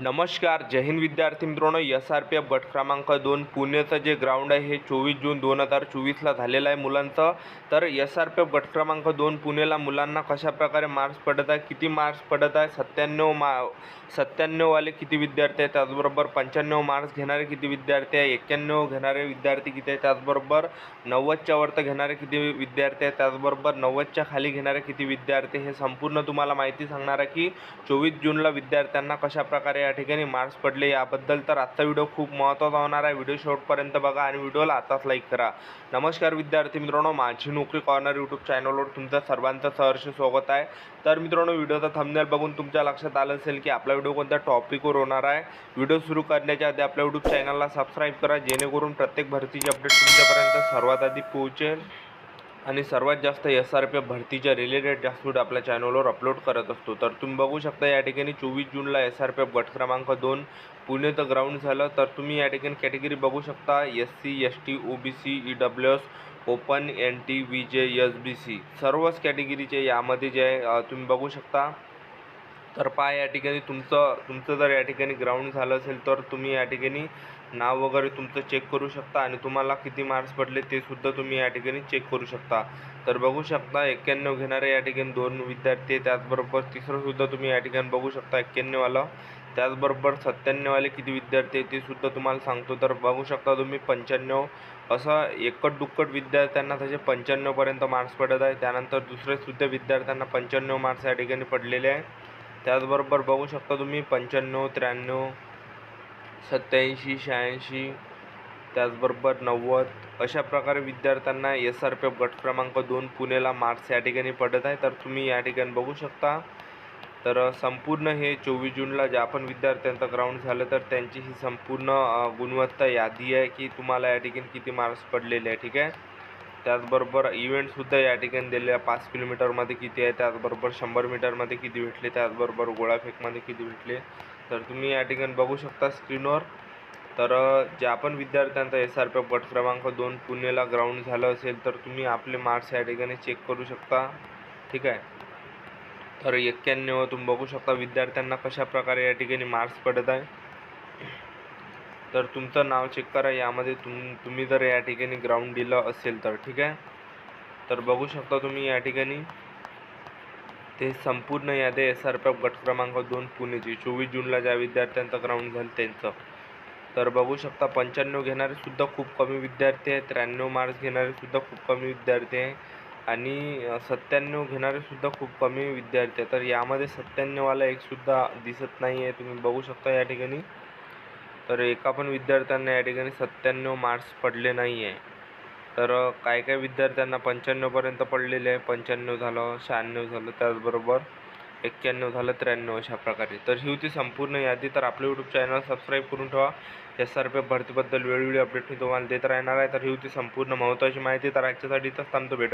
नमस्कार जय हिंद विद्यार्थी मित्रांनो एस आर पी एफ गट क्रमांक दोन पुण्याचं जे ग्राउंड आहे हे चोवीस जून दोन हजार चोवीसला झालेलं आहे मुलांचं. तर एस आर पी एफ गट क्रमांक दोन पुणेला मुलांना कशाप्रकारे मार्क्स पडत आहे किती मार्क्स पडत आहे सत्त्याण्णव मा सत्त्याण्णववाले किती विद्यार्थी आहेत त्याचबरोबर पंच्याण्णव मार्क्स घेणारे किती विद्यार्थी आहे एक्क्याण्णव घेणारे विद्यार्थी किती आहे त्याचबरोबर नव्वदच्या वरती घेणारे किती विद्यार्थी आहेत त्याचबरोबर नव्वदच्या खाली घेणारे किती विद्यार्थी हे संपूर्ण तुम्हाला माहिती सांगणार आहे की चोवीस जूनला विद्यार्थ्यांना कशाप्रकारे या ठिकाणी मार्क्स पडले. याबद्दल तर आजचा व्हिडिओ खूप महत्त्वाचा होणार आहे. व्हिडिओ शेवटपर्यंत बघा आणि व्हिडिओला आताच लाईक करा. नमस्कार विद्यार्थी मित्रांनो. माझी नोकरी कॉर्नर यूट्यूब चॅनलवर तुमचं सर्वांचं सहर्ष स्वागत आहे. तर मित्रांनो व्हिडिओचा थंबनेल बघून तुमच्या लक्षात आलं असेल की आपला व्हिडिओ कोणत्या टॉपिकवर होणार आहे. व्हिडिओ सुरू करण्याच्या आधी आपल्या यूट्यूब चॅनलला सबस्क्राईब करा. जेणेकरून प्रत्येक भरतीची अपडेट तुमच्यापर्यंत सर्वात आधी पोहोचेल. आणि सर्वात जास्त एस आर पी एफ भरतीच्या रिलेटेड जास्त व्हिडिओ आपल्या चॅनलवर अपलोड करत असतो. तर तुम्ही बघू शकता या ठिकाणी चोवीस जूनला एस आर पी एफ गट क्रमांक दोन पुणे तर ग्राउंड झालं. तर तुम्ही या ठिकाणी कॅटेगरी बघू शकता. S C S T O B C E W S open N T V J S B C सर्वच कॅटेगरीचे यामध्ये जे आहे तुम्ही बघू शकता. तर पहा या ठिकाणी तुमचं तुमचं जर या ठिकाणी ग्राउंड झालं असेल तर तुम्ही या ठिकाणी नाव वगैरे तुमचं चेक करू शकता आणि तुम्हाला किती मार्क्स पडले ते सुद्धा तुम्ही या ठिकाणी चेक करू शकता. तर बघू शकता एक्क्याण्णव घेणारे या ठिकाणी दोन विद्यार्थी त्याचबरोबर तिसरंसुद्धा तुम्ही या ठिकाणी बघू शकता एक्क्याण्णववालं. त्याचबरोबर सत्त्याण्णववाले किती विद्यार्थी आहे ते सुद्धा तुम्हाला सांगतो. तर बघू शकता तुम्ही पंच्याण्णव असं एकट दुक्कट विद्यार्थ्यांना त्याचे पंच्याण्णवपर्यंत मार्क्स पडत आहे त्यानंतर दुसरेसुद्धा विद्यार्थ्यांना पंच्याण्णव मार्क्स या ठिकाणी पडलेले आहे त्याचबरोबर बघू शकता तुम्ही पंच्याण्णव त्र्याण्णव सत्याऐंशी शहाऐंशी त्याचबरोबर नव्वद. अशा प्रकारे विद्यार्थ्यांना एस आर पी एफ गट क्रमांक दोन पुणेला मार्क्स या ठिकाणी पडत आहे. तर तुम्ही या ठिकाणी बघू शकता. तर संपूर्ण हे चोवीस जूनला ज्या पण विद्यार्थ्यांचं ग्राउंड झालं तर त्यांची ही संपूर्ण गुणवत्ता यादी आहे की तुम्हाला या ठिकाणी किती मार्क्स पडलेले आहे ठीक आहे? त्याचबरोबर इव्हेंटसुद्धा या ठिकाणी दिलेल्या पाच किलोमीटरमध्ये किती आहे त्याचबरोबर शंभर मीटरमध्ये किती भेटले त्याचबरोबर गोळाफेकमध्ये किती भेटले. तर तुम्ही या ठिकाणी बघू शकता स्क्रीनवर तर ज्या पण विद्यार्थ्यांचा एस आर पी गट क्रमांक दोन पुणेला ग्राउंड झालं असेल तर तुम्ही आपले मार्क्स या ठिकाणी चेक करू शकता. ठीक आहे? तर एक्क्याण्णव तुम्ही बघू शकता विद्यार्थ्यांना कशा प्रकारे या ठिकाणी मार्क्स पडत आहे. तर तुमचं नाव चेक करा. यामध्ये तुम तुम्ही जर या ठिकाणी ग्राउंड दिलं असेल तर ठीक आहे? तर बघू शकता तुम्ही या ठिकाणी. ते संपूर्ण यादी एस आर पी एफ गट क्रमांक दोन पुणेची. चोवीस जूनला ज्या विद्यार्थ्यांचं ग्राउंड झालं त्यांचं. तर बघू शकता पंच्याण्णव घेणारेसुद्धा खूप कमी विद्यार्थी आहे त्र्याण्णव मार्क्स घेणारेसुद्धा खूप कमी विद्यार्थी आहे आणि सत्त्याण्णव घेणारेसुद्धा खूप कमी विद्यार्थी आहे तर यामध्ये सत्त्याण्णववाला एकसुद्धा दिसत नाही आहे तुम्ही बघू शकता या ठिकाणी. तर एका पण विद्यार्थ्यांना या ठिकाणी सत्त्याण्णव मार्क्स पडले नाही आहे तर काय काय विद्यार्थ्यांना पंच्याण्णवपर्यंत पडलेले आहे? पंच्याण्णव झालं शहाण्णव झालं त्याचबरोबर एक्क्याण्णव झालं त्र्याण्णव अशा प्रकारे. तर ही होती संपूर्ण यादी. तर आपलं यूट्यूब चॅनल सबस्क्राईब करून ठेवा. एस आर पी एफ भरतीबद्दल वेळोवेळी अपडेट मी तुम्हाला देत राहणार आहे. तर ही होती संपूर्ण महत्त्वाची माहिती. तर आजच्यासाठी इथंच थांबतो. भेटूया